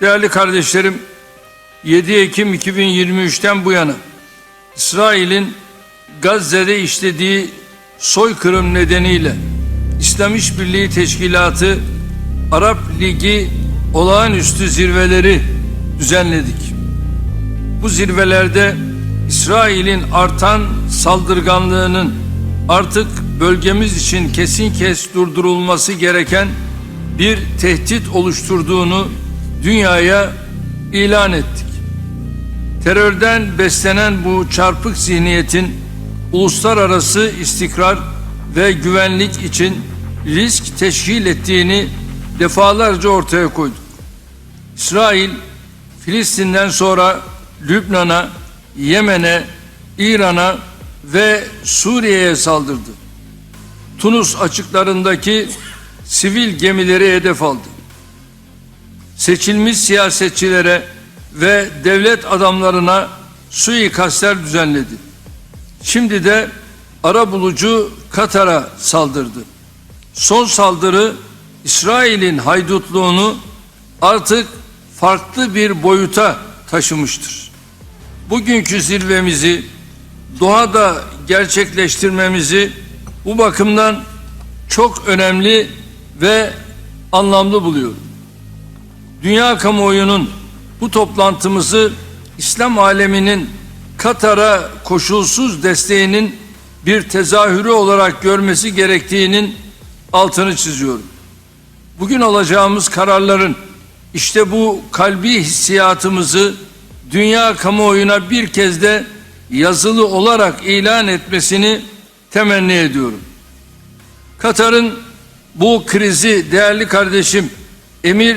Değerli kardeşlerim, 7 Ekim 2023'ten bu yana İsrail'in Gazze'de işlediği soykırım nedeniyle İslam İşbirliği Teşkilatı Arap Ligi olağanüstü zirveleri düzenledik. Bu zirvelerde İsrail'in artan saldırganlığının artık bölgemiz için kesin kes durdurulması gereken bir tehdit oluşturduğunu dünyaya ilan ettik. Terörden beslenen bu çarpık zihniyetin uluslararası istikrar ve güvenlik için risk teşkil ettiğini defalarca ortaya koyduk. İsrail, Filistin'den sonra Lübnan'a, Yemen'e, İran'a ve Suriye'ye saldırdı. Tunus açıklarındaki sivil gemileri hedef aldı. Seçilmiş siyasetçilere ve devlet adamlarına suikastler düzenledi. Şimdi de ara bulucu Katar'a saldırdı. Son saldırı İsrail'in haydutluğunu artık farklı bir boyuta taşımıştır. Bugünkü zirvemizi Doha'da gerçekleştirmemizi bu bakımdan çok önemli ve anlamlı buluyorum. Dünya kamuoyunun bu toplantımızı İslam aleminin Katar'a koşulsuz desteğinin bir tezahürü olarak görmesi gerektiğinin altını çiziyorum. Bugün alacağımız kararların işte bu kalbi hissiyatımızı dünya kamuoyuna bir kez de yazılı olarak ilan etmesini temenni ediyorum. Katar'ın bu krizi değerli kardeşim Emir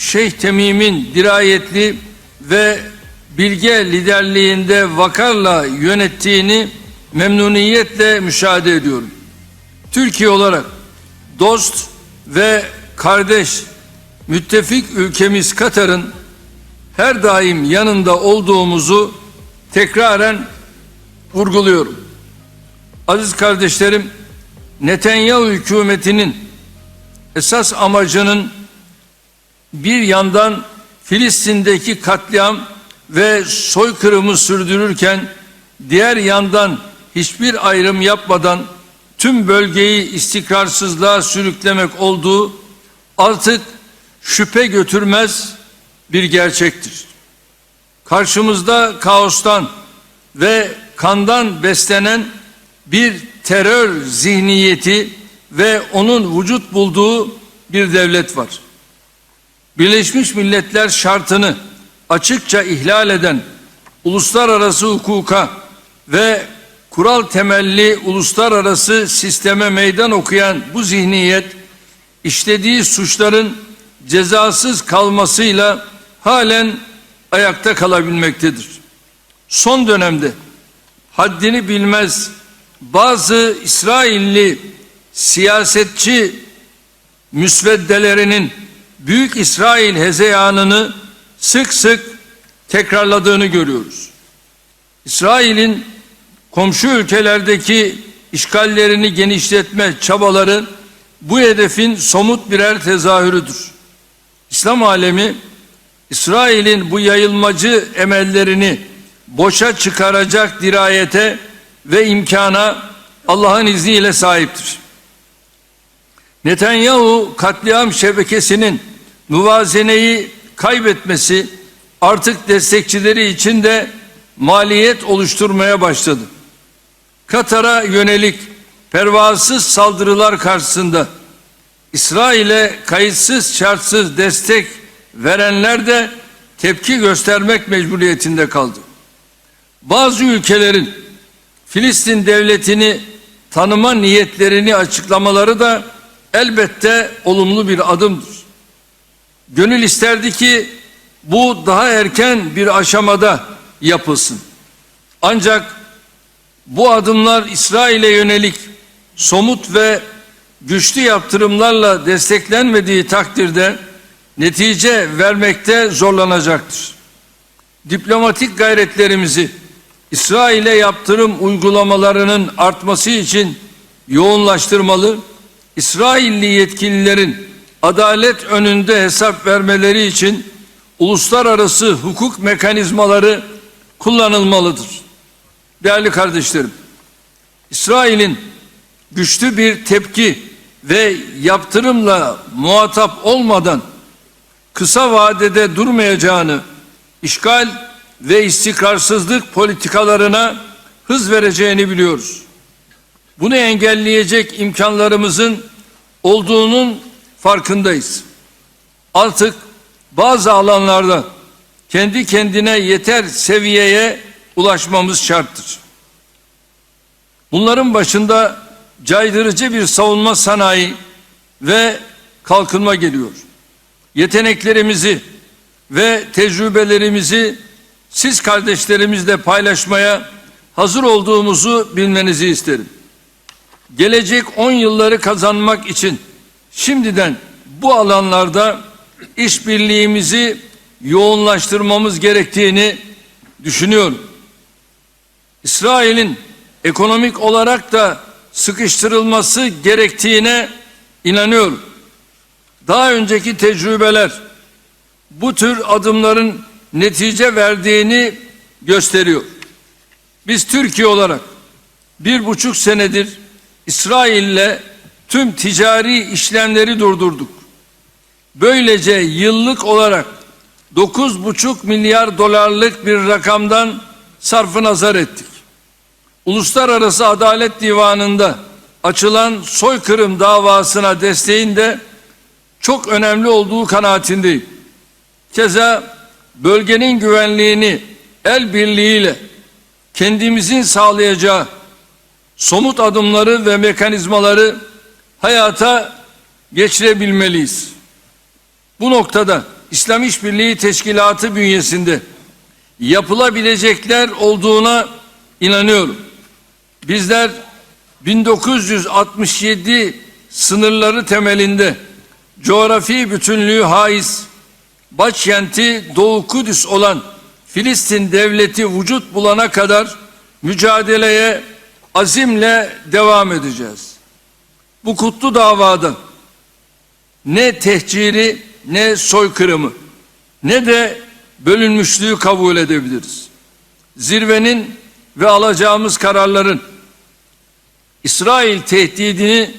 Şeyh Temim'in dirayetli ve bilge liderliğinde vakarla yönettiğini memnuniyetle müşahede ediyorum. Türkiye olarak dost ve kardeş müttefik ülkemiz Katar'ın her daim yanında olduğumuzu tekraren vurguluyorum. Aziz kardeşlerim, Netanyahu hükümetinin esas amacının bir yandan Filistin'deki katliam ve soykırımı sürdürürken diğer yandan hiçbir ayrım yapmadan tüm bölgeyi istikrarsızlığa sürüklemek olduğu artık şüphe götürmez bir gerçektir. Karşımızda kaostan ve kandan beslenen bir terör zihniyeti ve onun vücut bulduğu bir devlet var. Birleşmiş Milletler şartını açıkça ihlal eden uluslararası hukuka ve kural temelli uluslararası sisteme meydan okuyan bu zihniyet işlediği suçların cezasız kalmasıyla halen ayakta kalabilmektedir. Son dönemde haddini bilmez bazı İsrailli siyasetçi müsveddelerinin Büyük İsrail hezeyanını sık sık tekrarladığını görüyoruz. İsrail'in komşu ülkelerdeki işgallerini genişletme çabaları bu hedefin somut birer tezahürüdür. İslam alemi İsrail'in bu yayılmacı emellerini boşa çıkaracak dirayete ve imkana Allah'ın izniyle sahiptir. Netanyahu katliam şebekesinin muvazeneyi kaybetmesi artık destekçileri için de maliyet oluşturmaya başladı. Katar'a yönelik pervasız saldırılar karşısında İsrail'e kayıtsız şartsız destek verenler de tepki göstermek mecburiyetinde kaldı. Bazı ülkelerin Filistin devletini tanıma niyetlerini açıklamaları da elbette olumlu bir adımdır. Gönül isterdi ki bu daha erken bir aşamada yapılsın. Ancak bu adımlar İsrail'e yönelik somut ve güçlü yaptırımlarla desteklenmediği takdirde netice vermekte zorlanacaktır. Diplomatik gayretlerimizi İsrail'e yaptırım uygulamalarının artması için yoğunlaştırmalı, İsrailli yetkililerin adalet önünde hesap vermeleri için uluslararası hukuk mekanizmaları kullanılmalıdır. Değerli kardeşlerim, İsrail'in güçlü bir tepki ve yaptırımla muhatap olmadan kısa vadede durmayacağını, işgal ve istikrarsızlık politikalarına hız vereceğini biliyoruz. Bunu engelleyecek imkanlarımızın olduğunun farkındayız. Artık bazı alanlarda kendi kendine yeter seviyeye ulaşmamız şarttır. Bunların başında caydırıcı bir savunma sanayi ve kalkınma geliyor. Yeteneklerimizi ve tecrübelerimizi siz kardeşlerimizle paylaşmaya hazır olduğumuzu bilmenizi isterim. Gelecek 10 yılları kazanmak için şimdiden bu alanlarda işbirliğimizi yoğunlaştırmamız gerektiğini düşünüyorum. İsrail'in ekonomik olarak da sıkıştırılması gerektiğine inanıyorum. Daha önceki tecrübeler bu tür adımların netice verdiğini gösteriyor. Biz Türkiye olarak bir buçuk senedir İsrail'le tüm ticari işlemleri durdurduk. Böylece yıllık olarak 9,5 milyar dolarlık bir rakamdan sarfı nazar ettik. Uluslararası Adalet Divanı'nda açılan soykırım davasına desteğin de çok önemli olduğu kanaatindeyim. Keza bölgenin güvenliğini el birliğiyle kendimizin sağlayacağı somut adımları ve mekanizmaları hayata geçirebilmeliyiz. Bu noktada İslam İşbirliği Teşkilatı bünyesinde yapılabilecekler olduğuna inanıyorum. Bizler 1967 sınırları temelinde coğrafi bütünlüğü haiz başkenti Doğu Kudüs olan Filistin devleti vücut bulana kadar mücadeleye azimle devam edeceğiz. Bu kutlu davada ne tehciri ne soykırımı ne de bölünmüşlüğü kabul edebiliriz. Zirvenin ve alacağımız kararların İsrail tehdidini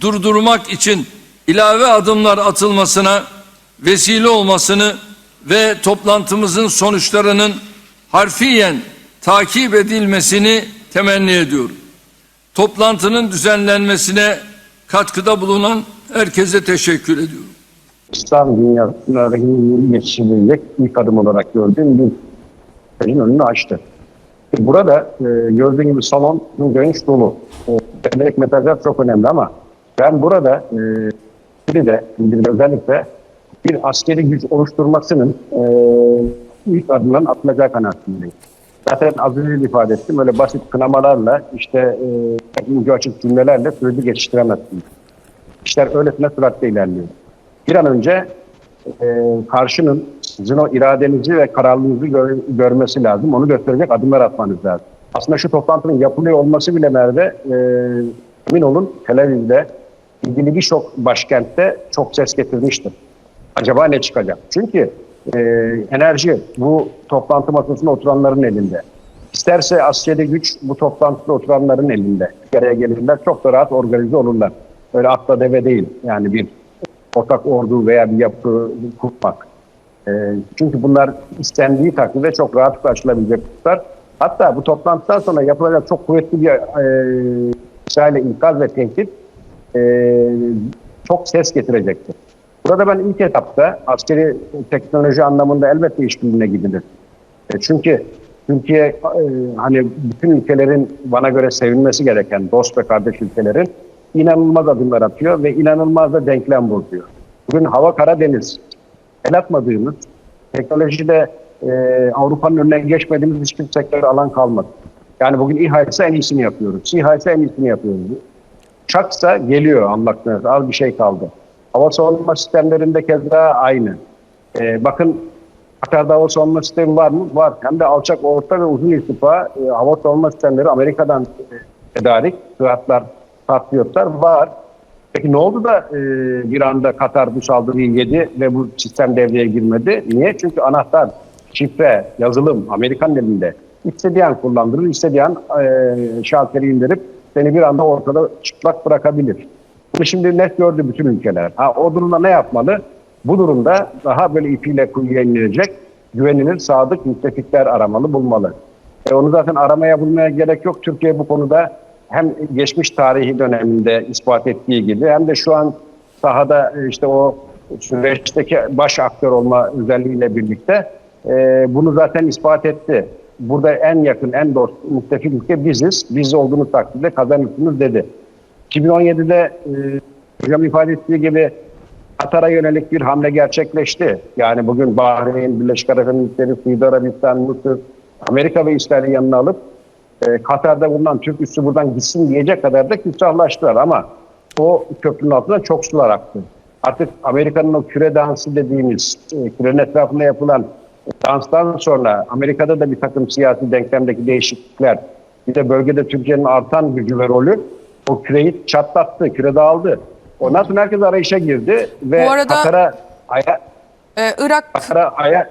durdurmak için ilave adımlar atılmasına vesile olmasını ve toplantımızın sonuçlarının harfiyen takip edilmesini temenni ediyorum. Toplantının düzenlenmesine katkıda bulunan herkese teşekkür ediyorum. İslam dünyasındaki geçişilecek ilk adım olarak gördüğüm bir şeyin önünü açtı. Burada e, gördüğün gibi salon geniş dolu. E, Bendeki mesajlar çok önemli ama ben burada e, bir de bir özellikle bir askeri güç oluşturmasının e, ilk adımların atılacağı kanaatindeyim. Zaten az önce de ifade ettim. Öyle basit kınamalarla işte e, açık cümlelerle süreci geçiştiremezsiniz. İşler öylesine süratle ilerliyor. Bir an önce e, karşının sizin o iradenizi ve kararlılığınızı gör- görmesi lazım. Onu gösterecek adımlar atmanız lazım. Aslında şu toplantının yapılıyor olması bile nerede? E, emin olun Tel Aviv'de ilgili birçok başkentte çok ses getirmiştir. Acaba ne çıkacak? Çünkü e, enerji bu toplantı masasında oturanların elinde. İsterse askeri güç bu toplantıda oturanların elinde. Bir araya gelirler çok da rahat organize olurlar. Öyle atla deve değil yani bir ortak ordu veya bir yapı kurmak. E, çünkü bunlar istendiği takdirde çok rahatlıkla açılabilecek hususlar. Hatta bu toplantıdan sonra yapılacak çok kuvvetli bir e, İsrail'e ikaz ve tehdit e, çok ses getirecektir. Burada ben ilk etapta askeri teknoloji anlamında elbette işbirliğine gidilir. E, çünkü Türkiye e, hani bütün ülkelerin bana göre sevilmesi gereken dost ve kardeş ülkelerin inanılmaz adımlar atıyor ve inanılmaz da denklem bozuyor. Bugün hava kara deniz el atmadığımız teknolojide e, Avrupa'nın önüne geçmediğimiz hiçbir sektör alan kalmadı. Yani bugün İHA ise en iyisini yapıyoruz. SİHA ise en iyisini yapıyoruz. Uçaksa geliyor anlattığınız az bir şey kaldı. Hava savunma sistemlerinde keza aynı. Ee, bakın Katar'da hava savunma sistemi var mı? Var. Hem de alçak, orta ve uzun irtifa e, hava savunma sistemleri Amerika'dan e, tedarik, sıhhatlar, patriotlar var. Peki ne oldu da e, bir anda Katar bu saldırıyı yedi ve bu sistem devreye girmedi? Niye? Çünkü anahtar, şifre, yazılım Amerikan elinde. İstediğin kullandırır, istediğin e, şalteri indirip seni bir anda ortada çıplak bırakabilir. Bunu şimdi net gördü bütün ülkeler. Ha, o durumda ne yapmalı? Bu durumda daha böyle ipiyle kuyuya inilecek, güvenilir, sadık müttefikler aramalı, bulmalı. E onu zaten aramaya bulmaya gerek yok. Türkiye bu konuda hem geçmiş tarihi döneminde ispat ettiği gibi hem de şu an sahada e, işte o süreçteki baş aktör olma özelliğiyle birlikte e, bunu zaten ispat etti. Burada en yakın, en dost müttefik ülke biziz. Biz olduğumuz takdirde kazanırsınız dedi. 2017'de e, hocam ifade ettiği gibi Katar'a yönelik bir hamle gerçekleşti. Yani bugün Bahreyn, Birleşik Arap Emirlikleri, Suudi Arabistan, Mısır, Amerika ve İsrail'i yanına alıp e, Katar'da bulunan Türk üssü buradan gitsin diyecek kadar da küstahlaştılar ama o köprünün altından çok sular aktı. Artık Amerika'nın o küre dansı dediğimiz e, kürenin etrafında yapılan danstan sonra Amerika'da da bir takım siyasi denklemdeki değişiklikler bir de bölgede Türkiye'nin artan gücü ve rolü o küreyi çatlattı, küre dağıldı. Ondan sonra herkes arayışa girdi ve Bu arada- Katar'a aya, Ee, Irak Katar'a aya,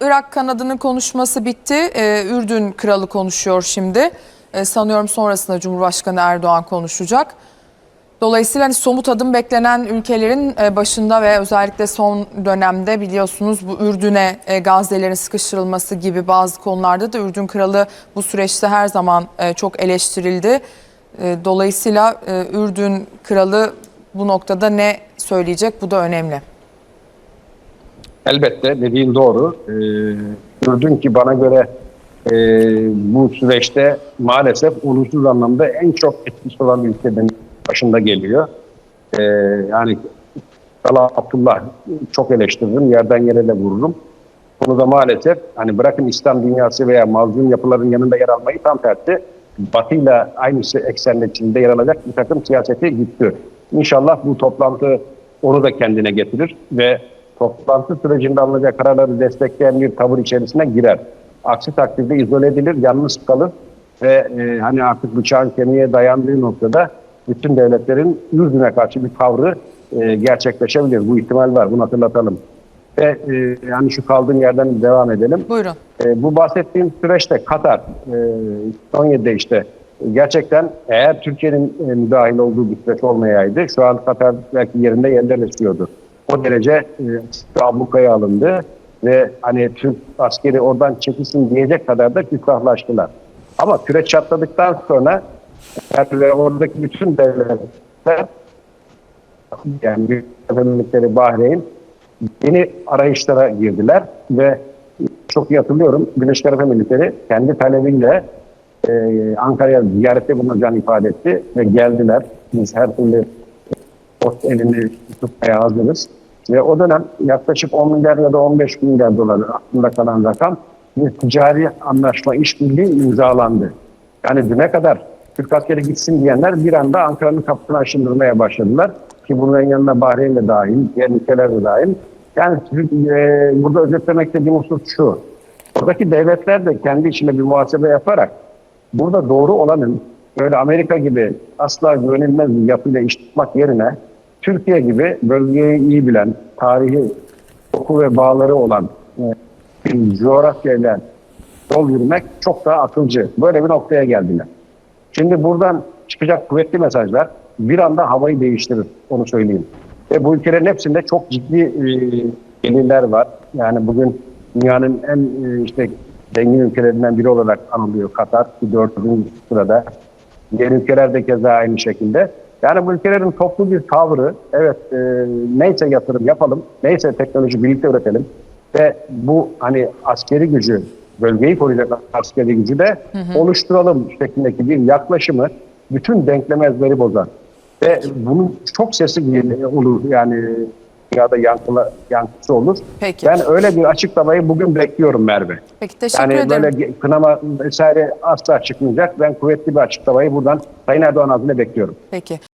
Irak kanadının konuşması bitti. Ee, Ürdün kralı konuşuyor şimdi. Ee, sanıyorum sonrasında Cumhurbaşkanı Erdoğan konuşacak. Dolayısıyla hani somut adım beklenen ülkelerin e, başında ve özellikle son dönemde biliyorsunuz bu Ürdün'e e, Gazze'lerin sıkıştırılması gibi bazı konularda da Ürdün kralı bu süreçte her zaman e, çok eleştirildi. E, Dolayısıyla e, Ürdün kralı bu noktada ne söyleyecek bu da önemli. Elbette dediğin doğru. Ee, gördün ki bana göre e, bu süreçte maalesef olumsuz anlamda en çok etkisi olan ülkenin başında geliyor. Yani Salah Abdullah çok eleştiririm, yerden yere de vururum. Konuda maalesef hani bırakın İslam dünyası veya mazlum yapıların yanında yer almayı tam tersi Batı'yla aynı eksenle içinde yer alacak bir takım siyaseti gitti. İnşallah bu toplantı onu da kendine getirir ve toplantı sürecinde alınacak kararları destekleyen bir tavır içerisine girer. Aksi takdirde izole edilir, yalnız kalır ve e, hani artık bıçağın kemiğe dayandığı noktada bütün devletlerin Ürdün'e karşı bir tavrı e, gerçekleşebilir. Bu ihtimal var, bunu hatırlatalım. Ve e, yani şu kaldığım yerden devam edelim. Buyurun. E, bu bahsettiğim süreçte Katar, e, 17'de işte gerçekten eğer Türkiye'nin e, müdahil olduğu bir süreç olmayaydı şu an Katar belki yerinde yerler esiyordu. O derece e, ablukaya alındı ve hani Türk askeri oradan çekilsin diyecek kadar da küstahlaştılar. Ama küre çatladıktan sonra ve oradaki bütün devletler yani Büyük Bahreyn yeni arayışlara girdiler ve çok iyi hatırlıyorum Birleşik Arap Emirlikleri kendi talebiyle e, Ankara'ya ziyarette bulunacağını ifade etti ve geldiler. Biz her türlü post elini tutmaya hazırız. Ve o dönem yaklaşık 10 milyar ya da 15 milyar dolar aklımda kalan rakam bir ticari anlaşma işbirliği imzalandı. Yani düne kadar Türk askeri gitsin diyenler bir anda Ankara'nın kapısını aşındırmaya başladılar. Ki bunların yanına Bahreyn de dahil, diğer ülkeler de dahil. Yani e, burada özetlemek istediğim husus şu. Oradaki devletler de kendi içinde bir muhasebe yaparak burada doğru olanın böyle Amerika gibi asla güvenilmez bir yapıyla iş tutmak yerine Türkiye gibi bölgeyi iyi bilen, tarihi oku ve bağları olan e, bir coğrafyayla yol yürümek çok daha akılcı. Böyle bir noktaya geldiler. Şimdi buradan çıkacak kuvvetli mesajlar bir anda havayı değiştirir, onu söyleyeyim. Ve bu ülkelerin hepsinde çok ciddi e, gelirler var. Yani bugün dünyanın en e, işte zengin ülkelerinden biri olarak anılıyor Katar, ki dördüncü sırada. Diğer ülkeler de keza aynı şekilde. Yani bu ülkelerin toplu bir tavrı, evet e, neyse yatırım yapalım, neyse teknoloji birlikte üretelim ve bu hani askeri gücü, bölgeyi koruyacak askeri gücü de oluşturalım şeklindeki bir yaklaşımı bütün denklemezleri bozar. Ve bunun çok sesi olur yani dünyada yankıla, yankısı olur. Peki. Ben öyle bir açıklamayı bugün bekliyorum Merve. Peki teşekkür Yani ederim. böyle kınama vesaire asla çıkmayacak. Ben kuvvetli bir açıklamayı buradan Sayın Erdoğan adına bekliyorum. Peki.